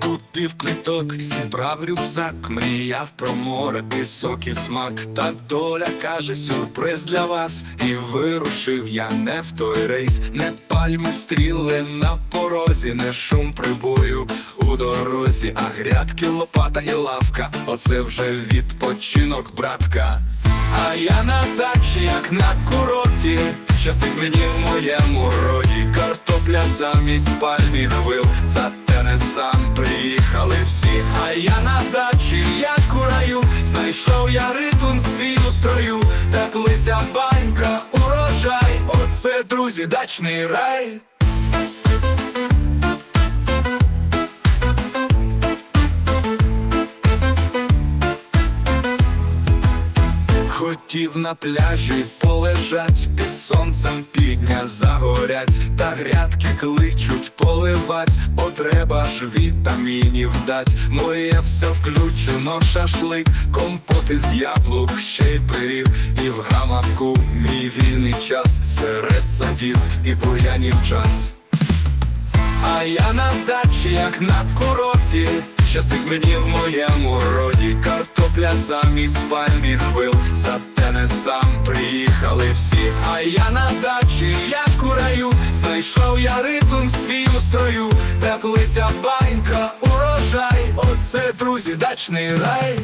Тут півквиток, зібрав рюкзак, мріяв про море, пісок і смак. Та доля каже, сюрприз для вас. І вирушив я не в той рейс, не пальми стріли на порозі, не шум прибою у дорозі, а грядки, лопата і лавка. Оце вже відпочинок, братка. А я на дачі, як на курорті, щастить мені в моєму роді Картопля замість пальмів за зате не сам приїхали всі. А я на дачі, як у раю, знайшов я ритм свій у строю, теплиця банька, урожай, оце, друзі, дачний рай. Хотів на пляжі полежать, під сонцем півдня загорять, та грядки кличуть поливать, бо треба ж вітамінів дать. Моє все включено, шашлик, компоти з яблук, ще й пиріг, і в гамаку мій вільний час серед садів і бур'янів час. А я на дачі, як на курорті, щастить мені в моєму роді Картопля замість пальмів хвил, зате не сам приїхали всі. А я на дачі, як у раю, знайшов я ритм свій у строю, теплиця банька, урожай, оце, друзі, дачний рай.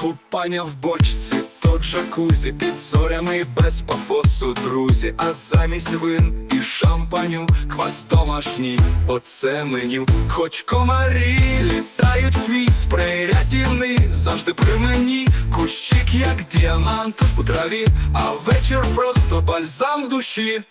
Купання в бочці, джакузі Під зорями без пафосу, друзі. А замість вин і шампаню Квас домашній, оце меню. Хоч комарі літають в мій спрей рятівний Завжди при мені. Кущик як діамант у траві А вечір просто бальзам в душі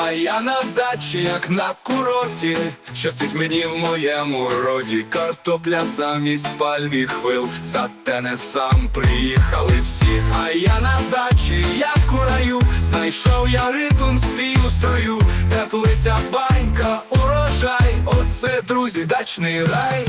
а я на дачі, як на курорті, щастить мені в моєму роді. Картопля замість пальмів хвил, зате не сам приїхали всі. А я на дачі, як у раю, знайшов я ритм свій у строю, теплиця банька, урожай, оце, друзі, дачний рай.